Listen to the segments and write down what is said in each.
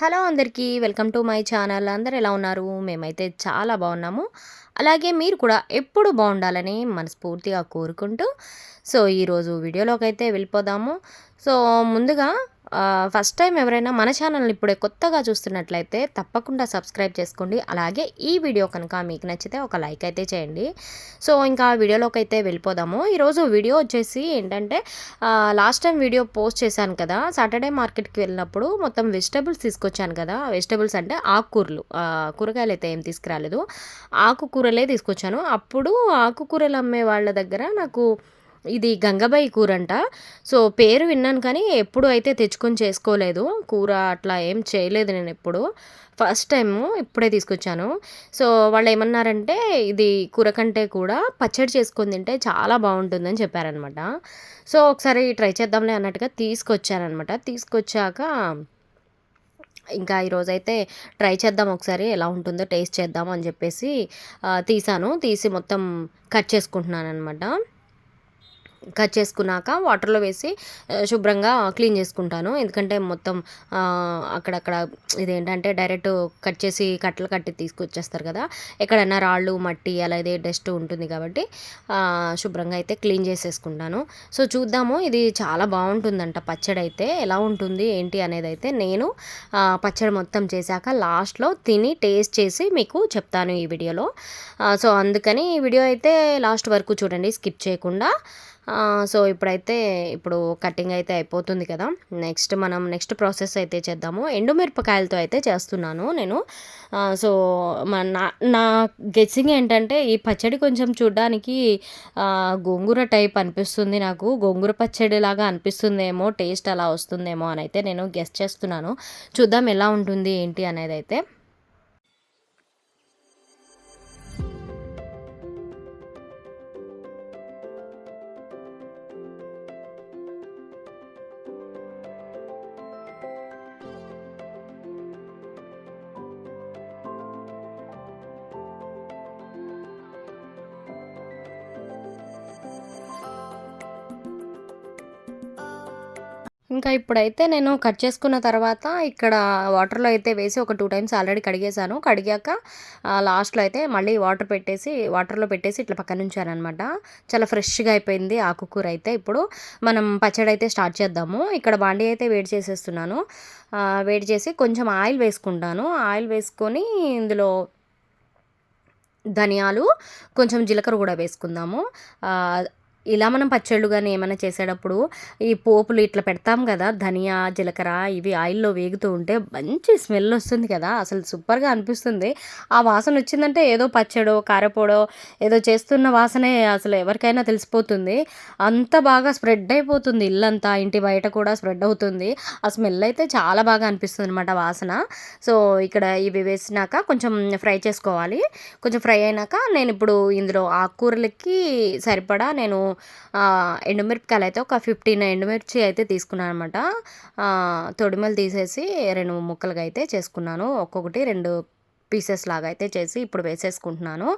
Hello అందరికీ welcome to my channel. అందరు ఎలా ఉన్నారు? మేమైతే చాలా బాగున్నాము. అలాగే మీరు కూడా ఎప్పుడు బాగుండాలని మనస్ఫూర్తిగా కోరుకుంటూ సో ఈరోజు వీడియోలోకి అయితే వెళ్ళిపోదాము. సో ముందుగా ఫస్ట్ టైం ఎవరైనా మన ఛానల్ని ఇప్పుడే కొత్తగా చూస్తున్నట్లయితే తప్పకుండా సబ్స్క్రైబ్ చేసుకోండి. అలాగే ఈ వీడియో కనుక మీకు నచ్చితే ఒక లైక్ అయితే చేయండి. సో ఇంకా వీడియోలోకి అయితే వెళ్ళిపోదాము. ఈరోజు వీడియో వచ్చేసి ఏంటంటే లాస్ట్ టైం వీడియో పోస్ట్ చేశాను కదా. సాటర్డే మార్కెట్కి వెళ్ళినప్పుడు మొత్తం వెజిటబుల్స్ తీసుకొచ్చాను కదా. వెజిటబుల్స్ అంటే ఆకుకూరలు. కూరగాయలు అయితే ఏం తీసుకురాలేదు. ఆకుకూరలే తీసుకొచ్చాను. అప్పుడు ఆకుకూరలు అమ్మే వాళ్ళ దగ్గర నాకు ఇది గంగబాయి కూర అంట సో పేరు విన్నాను కానీ ఎప్పుడు అయితే తెచ్చుకొని చేసుకోలేదు. కూర అట్లా ఏం చేయలేదు నేను ఎప్పుడు. ఫస్ట్ టైము ఇప్పుడే తీసుకొచ్చాను. సో వాళ్ళు ఏమన్నారంటే ఇది కూర కంటే కూడా పచ్చడి చేసుకొని తింటే చాలా బాగుంటుందని చెప్పారనమాట. సో ఒకసారి ట్రై చేద్దాంలే అన్నట్టుగా తీసుకొచ్చారనమాట. తీసుకొచ్చాక ఇంకా ఈరోజైతే ట్రై చేద్దాం ఒకసారి ఎలా ఉంటుందో టేస్ట్ చేద్దాం అని చెప్పేసి తీసాను. తీసి మొత్తం కట్ చేసుకుంటున్నాను అనమాట కట్ చేసుకున్నాక వాటర్లో వేసి శుభ్రంగా క్లీన్ చేసుకుంటాను. ఎందుకంటే మొత్తం అక్కడక్కడ ఇదేంటంటే డైరెక్ట్ కట్ చేసి కట్టలు కట్టి తీసుకొచ్చేస్తారు కదా. ఎక్కడైనా రాళ్ళు మట్టి అలా ఇదే డస్ట్ ఉంటుంది కాబట్టి శుభ్రంగా అయితే క్లీన్ చేసేసుకుంటాను. సో చూద్దాము. ఇది చాలా బాగుంటుందంట పచ్చడి అయితే ఎలా ఉంటుంది ఏంటి అనేది అయితే నేను పచ్చడి మొత్తం చేశాక లాస్ట్లో తిని టేస్ట్ చేసి మీకు చెప్తాను ఈ వీడియోలో. సో అందుకని ఈ వీడియో అయితే లాస్ట్ వరకు చూడండి. స్కిప్ చేయకుండా. సో ఇప్పుడైతే ఇప్పుడు కటింగ్ అయితే అయిపోతుంది కదా. నెక్స్ట్ మనం నెక్స్ట్ ప్రాసెస్ అయితే చేద్దాము. ఎండుమిరపకాయలతో అయితే చేస్తున్నాను నేను. సో నా నా గెస్సింగ్ ఏంటంటే ఈ పచ్చడి కొంచెం చూడడానికి గోంగూర టైప్ అనిపిస్తుంది నాకు. గోంగూర పచ్చడి లాగా అనిపిస్తుందేమో టేస్ట్ అలా వస్తుందేమో అని అయితే నేను గెస్ట్ చేస్తున్నాను. చూద్దాం ఎలా ఉంటుంది ఏంటి అనేది అయితే. ఇంకా ఇప్పుడైతే నేను కట్ చేసుకున్న తర్వాత ఇక్కడ వాటర్లో అయితే వేసి ఒక టూ టైమ్స్ ఆల్రెడీ కడిగేశాను. కడిగాక లాస్ట్లో అయితే మళ్ళీ వాటర్ పెట్టేసి వాటర్లో పెట్టేసి ఇట్లా పక్కన ఉంచానమాట చాలా ఫ్రెష్గా అయిపోయింది ఆకుకూర అయితే ఇప్పుడు. మనం పచ్చడి అయితే స్టార్ట్ చేద్దాము. ఇక్కడ బాండీ అయితే వేడి చేసేస్తున్నాను. వేడి చేసి కొంచెం ఆయిల్ వేసుకుంటాను. ఆయిల్ వేసుకొని ఇందులో ధనియాలు కొంచెం జీలకర్ర కూడా వేసుకుందాము. ఇలా మనం పచ్చళ్ళు కానీ ఏమైనా చేసేటప్పుడు ఈ పోపులు ఇట్లా పెడతాం కదా ధనియా జీలకర్ర ఇవి ఆయిల్లో వేగుతూ ఉంటే మంచి స్మెల్ వస్తుంది కదా అసలు సూపర్గా అనిపిస్తుంది. ఆ వాసన వచ్చిందంటే ఏదో పచ్చడో కారపొడో ఏదో చేస్తున్న వాసనే అసలు ఎవరికైనా తెలిసిపోతుంది. అంత బాగా స్ప్రెడ్ అయిపోతుంది ఇల్లంతా ఇంటి బయట కూడా స్ప్రెడ్ అవుతుంది. ఆ స్మెల్ అయితే చాలా బాగా అనిపిస్తుంది అనమాట వాసన. సో ఇక్కడ ఇవి వేసినాక కొంచెం ఫ్రై చేసుకోవాలి. కొంచెం ఫ్రై అయినాక నేను ఇప్పుడు ఇందులో ఆకుకూరలకి సరిపడా నేను ఎండుమిరపకాయలు అయితే ఒక ఫిఫ్టీన్ ఎండుమిర్చి అయితే తీసుకున్నాను అనమాట తొడిమలు తీసేసి రెండు ముక్కలుగా అయితే చేసుకున్నాను. ఒక్కొక్కటి రెండు పీసెస్ లాగా అయితే చేసి ఇప్పుడు వేసేసుకుంటున్నాను.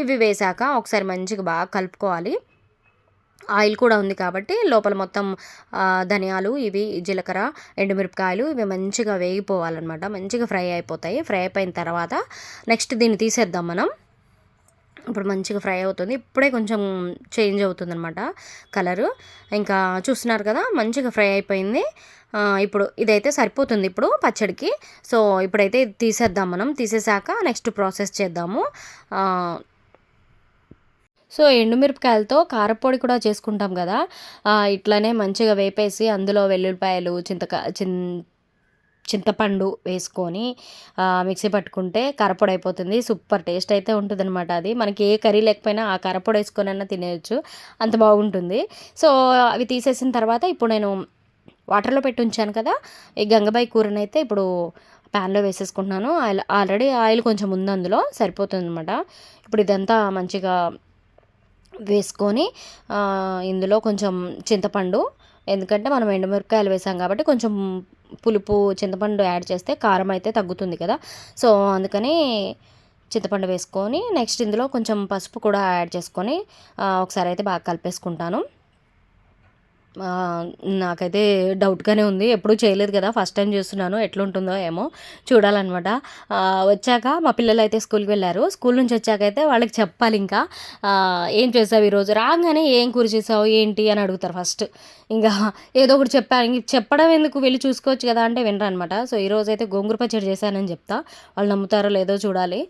ఇవి వేసాక ఒకసారి మంచిగా బాగా కలుపుకోవాలి. ఆయిల్ కూడా ఉంది కాబట్టి లోపల మొత్తం ధనియాలు ఇవి జీలకర్ర ఎండుమిరపకాయలు ఇవి మంచిగా వేగిపోవాలన్నమాట. మంచిగా ఫ్రై అయిపోతాయి. ఫ్రై అయిపోయిన తర్వాత నెక్స్ట్ దీన్ని తీసేద్దాం మనం. ఇప్పుడు మంచిగా ఫ్రై అవుతుంది. ఇప్పుడే కొంచెం చేంజ్ అవుతుంది అనమాట కలరు. ఇంకా చూస్తున్నారు కదా మంచిగా ఫ్రై అయిపోయింది. ఇప్పుడు ఇదైతే సరిపోతుంది ఇప్పుడు పచ్చడికి. సో ఇప్పుడైతే తీసేద్దాం మనం. తీసేసాక నెక్స్ట్ ప్రాసెస్ చేద్దాము. సో ఎండుమిరపకాయలతో కారపొడి కూడా చేసుకుంటాం కదా. ఇట్లానే మంచిగా వేపేసి అందులో వెల్లుల్లిపాయలు చింతకా చింత చింతపండు వేసుకొని మిక్సీ పట్టుకుంటే కరపొడి అయిపోతుంది. సూపర్ టేస్ట్ అయితే ఉంటుందన్నమాట అది. మనకి ఏ కర్రీ లేకపోయినా ఆ కరపొడి వేసుకొని అన్నా తినేయచ్చు. అంత బాగుంటుంది. సో అవి తీసేసిన తర్వాత ఇప్పుడు నేను వాటర్లో పెట్టి ఉంచాను కదా ఈ గంగబాయి కూరని అయితే ఇప్పుడు ప్యాన్లో వేసేసుకుంటున్నాను. ఆయిల్ ఆల్రెడీ ఆయిల్ కొంచెం ఉంది అందులో సరిపోతుంది అనమాట ఇప్పుడు ఇదంతా మంచిగా వేసుకొని ఇందులో కొంచెం చింతపండు ఎందుకంటే మనం ఎండుమిరపకాయలు వేసాం కాబట్టి కొంచెం పులుపు చింతపండు యాడ్ చేస్తే కారం అయితే తగ్గుతుంది కదా. సో అందుకని చింతపండు వేసుకొని నెక్స్ట్ ఇందులో కొంచెం పసుపు కూడా యాడ్ చేసుకొని ఒకసారి అయితే బాగా కలిపేసుకుంటాను. నాకైతే డౌట్‌గానే ఉంది. ఎప్పుడూ చేయలేదు కదా! ఫస్ట్ టైం చేస్తున్నాను. ఎట్లుంటుందో ఏమో చూడాలన్నమాట వచ్చాక మా పిల్లలు అయితే స్కూల్‌కి వెళ్ళారు స్కూల్ నుంచి వచ్చాక అయితే వాళ్ళకి చెప్పాలి ఇంకా "ఏం చేసావు ఈరోజు?" రాగానే "ఏం కూర చేసావు? ఏంటి?" అని అడుగుతారు ఫస్ట్. ఇంకా ఏదో ఒకటి చెప్పా ఇంక చెప్పడం ఎందుకు వెళ్ళి చూసుకోవచ్చు కదా! అంటే వినరనమాట. సో, ఈరోజు అయితే గోంగూర పచ్చడి చేశానని చెప్తా. వాళ్ళు నమ్ముతారో లేదో చూడాలి.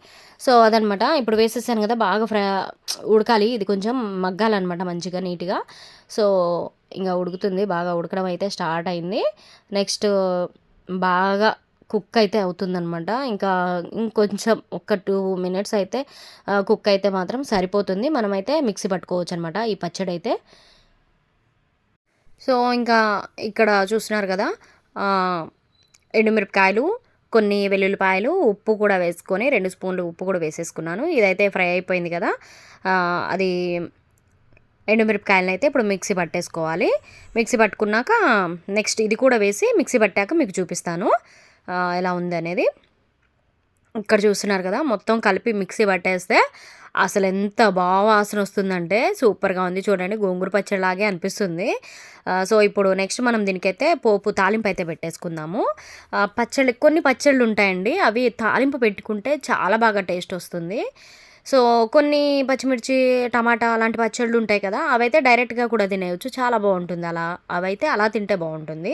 సో, అదనమాట. ఇప్పుడు వేసేసాను కదా! బాగా ఫ్రై ఉడకాలి. ఇది కొంచెం మగ్గాలన్నమాట మంచిగా నీట్‌గా. సో, ఇంకా ఉడుకుతుంది. బాగా ఉడకడం అయితే స్టార్ట్ అయింది. నెక్స్ట్ బాగా కుక్ అయితే అవుతుందనమాట. ఇంకా ఇంకొంచెం ఒక టూ మినిట్స్ అయితే కుక్ అయితే మాత్రం సరిపోతుంది. మనమైతే మిక్సీ పట్టుకోవచ్చు అనమాట ఈ పచ్చడి అయితే సో, ఇంకా ఇక్కడ చూస్తున్నారు కదా! ఎండుమిరపకాయలు, కొన్ని వెల్లుల్లిపాయలు, ఉప్పు కూడా వేసుకొని రెండు స్పూన్లు ఉప్పు కూడా వేసేసుకున్నాను. ఇదైతే ఫ్రై అయిపోయింది కదా! అది ఎండుమిరపకాయలను అయితే ఇప్పుడు మిక్సీ పట్టేసుకోవాలి. మిక్సీ పట్టుకున్నాక నెక్స్ట్ ఇది కూడా వేసి మిక్సీ పట్టాక మీకు చూపిస్తాను. ఎలా ఉంది అనేది ఇక్కడ చూస్తున్నారు కదా! మొత్తం కలిపి మిక్సీ పట్టేస్తే అసలు ఎంత బాగా వాసన వస్తుందంటే సూపర్‌గా ఉంది. చూడండి గోంగూర పచ్చడిలాగే అనిపిస్తుంది. సో, ఇప్పుడు నెక్స్ట్ మనం దీనికైతే పోపు తాలింపు అయితే పెట్టేసుకుందాము. పచ్చళ్ళు కొన్ని పచ్చళ్ళు ఉంటాయండి అవి తాలింపు పెట్టుకుంటే చాలా బాగా టేస్ట్ వస్తుంది సో, కొన్ని పచ్చిమిర్చి, టమాటా అలాంటి పచ్చళ్ళు ఉంటాయి కదా! అవైతే డైరెక్ట్‌గా కూడా తినేయచ్చు చాలా బాగుంటుంది అలా. అవైతే అలా తింటే బాగుంటుంది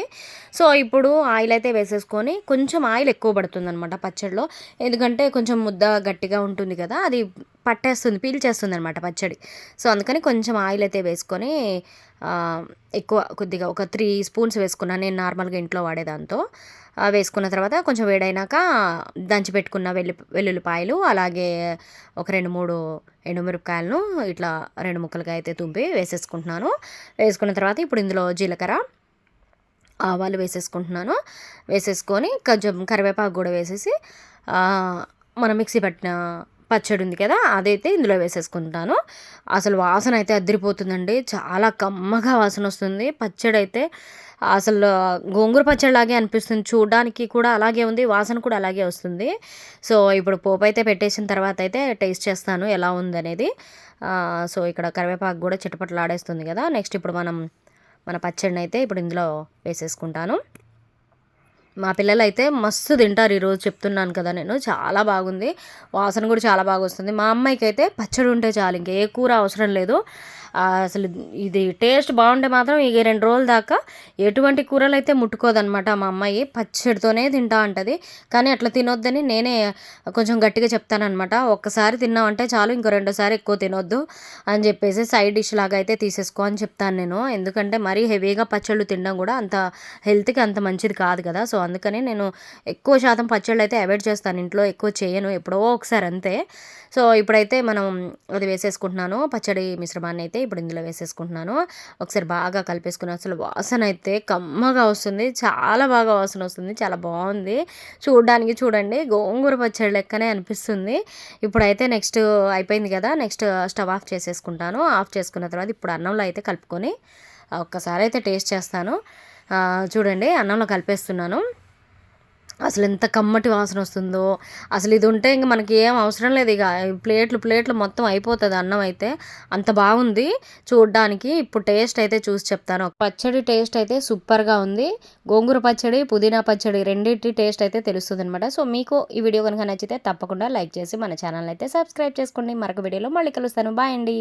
సో, ఇప్పుడు ఆయిల్ అయితే వేసేసుకొని కొంచెం ఆయిల్ ఎక్కువ పడుతుందనమాట పచ్చడిలో. ఎందుకంటే కొంచెం ముద్ద గట్టిగా ఉంటుంది కదా! అది పట్టేస్తుంది. పీల్చేస్తుందనమాట పచ్చడి. సో, అందుకని కొంచెం ఆయిల్ అయితే వేసుకొని ఎక్కువ కొద్దిగా ఒక త్రీ స్పూన్స్ వేసుకున్నాను నేను నార్మల్‌గా ఇంట్లో వాడేదాంతో వేసుకున్న తర్వాత కొంచెం వేడైనాక దంచి పెట్టుకున్న వెల్లు వెల్లుల్లిపాయలు, అలాగే ఒక 2, 3 ఎండుమిరపకాయలను ఇట్లా రెండు ముక్కలుగా అయితే తుంపి వేసేసుకుంటున్నాను. వేసుకున్న తర్వాత ఇప్పుడు ఇందులో జీలకర్ర, ఆవాలు వేసేసుకుంటున్నాను. వేసేసుకొని కొంచెం కరివేపాకు కూడా వేసేసి మనం మిక్సీ పట్టిన పచ్చడి ఉంది కదా! అదైతే ఇందులో వేసేసుకుంటాను. అసలు వాసన అయితే అదిరిపోతుందండి. చాలా కమ్మగా వాసన వస్తుంది పచ్చడి అయితే అసలు గోంగూర పచ్చడిలాగే అనిపిస్తుంది. చూడడానికి కూడా అలాగే ఉంది. వాసన కూడా అలాగే వస్తుంది. సో, ఇప్పుడు పోపు అయితే పెట్టేసిన తర్వాత అయితే టేస్ట్ చేస్తాను ఎలా ఉందనేది. సో, ఇక్కడ కరివేపాకు కూడా చిటపటలాడేస్తుంది కదా! నెక్స్ట్ ఇప్పుడు మనం మన పచ్చడిని అయితే ఇప్పుడు ఇందులో వేసేసుకుంటాను. మా పిల్లలైతే మస్తు తింటారు ఈరోజు చెప్తున్నాను కదా నేను. చాలా బాగుంది. వాసన కూడా చాలా బాగా వస్తుంది మా అమ్మాయికి అయితే పచ్చడి ఉంటే చాలు. ఇంక ఏ కూర అవసరం లేదు. అసలు ఇది టేస్ట్ బాగుంటే మాత్రం ఇక రెండు రోజుల దాకా ఎటువంటి కూరలు అయితే ముట్టుకోదనమాట మా అమ్మాయి. పచ్చడితోనే తింటా ఉంటుంది కానీ అట్లా తినొద్దని నేనే కొంచెం గట్టిగా చెప్తాననమాట. ఒక్కసారి తిన్నామంటే చాలు ఇంకో రెండోసారి ఎక్కువ తినొద్దు అని చెప్పేసి సైడ్ డిష్ లాగా అయితే తీసేసుకో అని చెప్తాను నేను. ఎందుకంటే మరీ హెవీగా పచ్చళ్ళు తినడం కూడా అంత హెల్త్‌కి అంత మంచిది కాదు కదా! సో, అందుకని నేను ఎక్కువ శాతం పచ్చళ్ళైతే అవాయిడ్ చేస్తాను. ఇంట్లో ఎక్కువ చేయను. ఎప్పుడో ఒకసారి అంతే. సో, ఇప్పుడైతే మనం అది వేసేసుకుంటున్నాను. పచ్చడి మిశ్రమాన్ని అయితే ఇప్పుడు ఇందులో వేసేసుకుంటున్నాను. ఒకసారి బాగా కలిపేసుకుని అసలు వాసన అయితే కమ్మగా వస్తుంది. చాలా బాగా వాసన వస్తుంది చాలా బాగుంది చూడడానికి చూడండి గోంగూర పచ్చడి లెక్కనే అనిపిస్తుంది. ఇప్పుడైతే నెక్స్ట్ అయిపోయింది కదా! నెక్స్ట్ స్టవ్ ఆఫ్ చేసేసుకుంటాను. ఆఫ్ చేసుకున్న తర్వాత ఇప్పుడు అన్నంలో అయితే కలుపుకొని ఒక్కసారి అయితే టేస్ట్ చేస్తాను. చూడండి అన్నంలో కలిపేస్తున్నాను. అసలు ఎంత కమ్మటి వాసన వస్తుందో అసలు ఇది ఉంటే ఇంక మనకి ఏం అవసరం లేదు ఇక ప్లేట్లు ప్లేట్లు మొత్తం అయిపోతుంది అన్నం అయితే. అంత బాగుంది చూడడానికి ఇప్పుడు టేస్ట్ అయితే చూసి చెప్తాను. పచ్చడి టేస్ట్ అయితే సూపర్‌గా ఉంది. గోంగూర పచ్చడి, పుదీనా పచ్చడి రెండింటి టేస్ట్ అయితే తెలుస్తుంది అనమాట సో, మీకు ఈ వీడియో కనుక నచ్చితే తప్పకుండా లైక్ చేసి మన ఛానల్ అయితే సబ్స్క్రైబ్ చేసుకోండి. మరొక వీడియోలో మళ్ళీ కలుస్తాను. బాయ్ అండి.